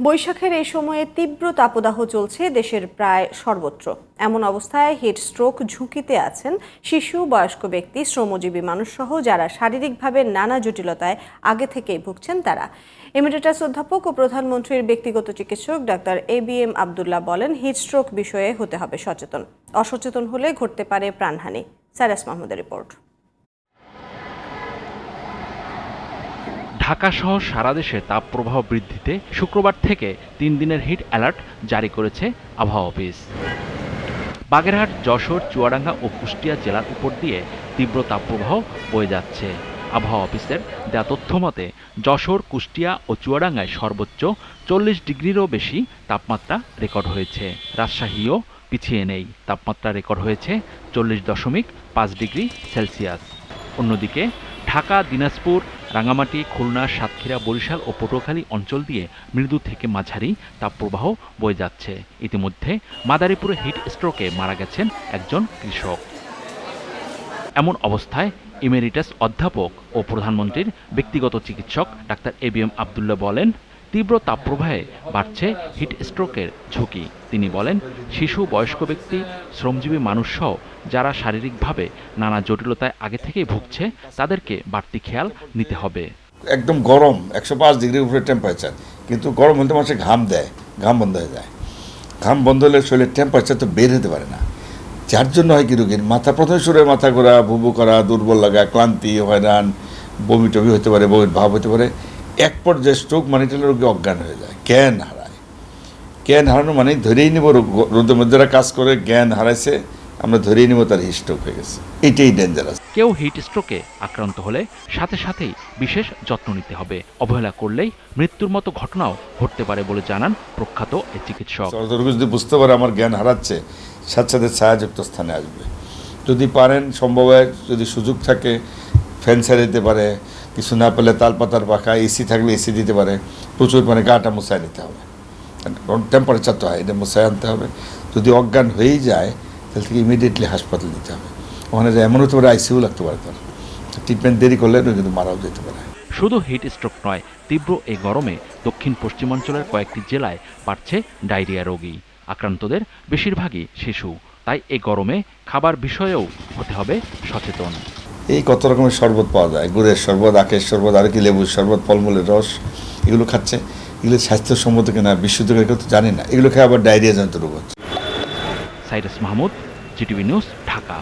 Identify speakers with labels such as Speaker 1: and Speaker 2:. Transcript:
Speaker 1: বৈশাখের এই সময়ে তীব্র তাপদাহ চলছে দেশের প্রায় সর্বত্র। এমন অবস্থায় হিট স্ট্রোক ঝুঁকিতে আছেন শিশু, বয়স্ক ব্যক্তি, শ্রমজীবী মানুষসহ যারা শারীরিকভাবে নানা জটিলতায় আগে থেকেই ভুগছেন তারা। এমিরেটাস অধ্যাপক ও প্রধানমন্ত্রীর ব্যক্তিগত চিকিৎসক doctor A B M Abdullah বলেন হিট স্ট্রোক বিষয়ে হতে হবে সচেতন। অসচেতন হলে ঘটতে পারে প্রাণহানি। সারাস মাহমুদের রিপোর্ট।
Speaker 2: ঢাকা সহ সারা দেশে তাপপ্রবাহ বৃদ্ধিতে শুক্রবার থেকে তিন দিনের হিট অ্যালার্ট জারি করেছে আবহাওয়া অফিস। বাগেরহাট, যশোর, চুয়াডাঙ্গা ও কুষ্টিয়া জেলার উপর দিয়ে তীব্র তাপপ্রবাহ বয়ে যাচ্ছে। আবহাওয়া অফিসের দেওয়া তথ্য মতে, যশোর, কুষ্টিয়া ও চুয়াডাঙ্গায় সর্বোচ্চ চল্লিশ ডিগ্রিরও বেশি তাপমাত্রা রেকর্ড হয়েছে। রাজশাহীও পিছিয়ে নেই। তাপমাত্রা রেকর্ড হয়েছে চল্লিশ দশমিক পাঁচ ডিগ্রি সেলসিয়াস। অন্যদিকে ঢাকা, দিনাজপুর রাঙামাটি খুলনা, সাতক্ষীরা, বরিশাল ও পটুয়াখালী অঞ্চল দিয়ে মৃদু থেকে মাঝারি তাপপ্রবাহ বয়ে যাচ্ছে। ইতিমধ্যে মাদারীপুরে হিট স্ট্রোকে মারা গেছেন একজন কৃষক। এমন অবস্থায় ইমেরিটাস অধ্যাপক ও প্রধানমন্ত্রীর ব্যক্তিগত চিকিৎসক doctor A B M Abdullah বলেন তীব্র তাপপ্রবাহে বাড়ছে হিট স্ট্রোকের ঝুঁকি। তিনি বলেন, শিশু, বয়স্ক ব্যক্তি, শ্রমজীবী মানুষসহ যারা শারীরিকভাবে নানা জটিলতায় আগে থেকেই ভুগছে, তাদেরকে বাড়তি খেয়াল নিতে হবে।
Speaker 3: একদম গরম, একশো পাঁচ ডিগ্রির উপরে টেম্পারেচার কিন্তু গরম হলে মানুষের ঘাম দেয়, ঘাম বন্ধ হয়ে যায়। ঘাম বন্ধ হলে শরীরের টেম্পারেচার তো বের হতে পারে না। যার জন্য হয় কি রোগীর মাথা, প্রথমে শুরু মাথা ঘোরা ভুবু করা, দুর্বল লাগা, ক্লান্তি, হয়রান বমি টমি হতে পারে, বমির ভাব হতে পারে। এক পর্যায়ে স্ট্রোক মানে হলে রোগী অজ্ঞান হয়ে যায় জ্ঞান হারায়। জ্ঞান হারানো মানে ধরেই নেব রোদের মধ্যে কাজ করে জ্ঞান হারাইছে আমরা ধরেই নেব তার হিট স্ট্রোক হয়ে গেছে। এটাই ডেঞ্জারাস
Speaker 2: কেউ হিট স্ট্রোকে আক্রান্ত হলে সাথে সাথেই বিশেষ যত্ন নিতে হবে। অবহেলা করলেই মৃত্যুর মতো ঘটনাও ঘটতে পারে বলে জানান প্রখ্যাত এই চিকিৎসক।
Speaker 3: রোগী যদি বুঝতে পারে আমার জ্ঞান হারাচ্ছে সাথে সাথে ছায়াযুক্ত স্থানে আসবে। যদি পারেন সম্ভব যদি সুযোগ থাকে ফ্যান ছেড়ে দিতে পারে কিছু না পেলে তালপাতার পাখা এসি থাকলে এসি দিতে পারে। প্রচুর মানে গাটা মুছায় নিতে হবে। কারণ টেম্পারেচার তো হয় এটা মুছায় আনতে হবে। যদি অজ্ঞান হয়েই যায়, তাহলে থেকে ইমিডিয়েটলি হাসপাতাল নিতে হবে। ওখানে এমন হতে পারে আইসিউ লাগতে পারে তার। ট্রিটমেন্ট দেরি করলে কিন্তু মারাও যেতে পারে।
Speaker 2: শুধু হিট স্ট্রোক নয়, তীব্র এই গরমে দক্ষিণ পশ্চিমাঞ্চলের কয়েকটি জেলায় বাড়ছে ডায়রিয়া রোগী। আক্রান্তদের বেশিরভাগই শিশু। তাই এই গরমে খাবার বিষয়েও হতে হবে সচেতন।
Speaker 3: এই কত রকমের শরবত পাওয়া যায়? গুড়ের শরবত, আখের শরবত, আর কি লেবুর শরবত, ফলমূলের রস, এগুলো খাচ্ছে। এগুলো স্বাস্থ্যসম্মত কিনা, বিশুদ্ধ কিনা তো জানি না। এগুলো খেয়ে আবার ডায়রিয়া জনিত রোগ হচ্ছে।
Speaker 2: Cyrus Mahmud, GTV news, Dhaka.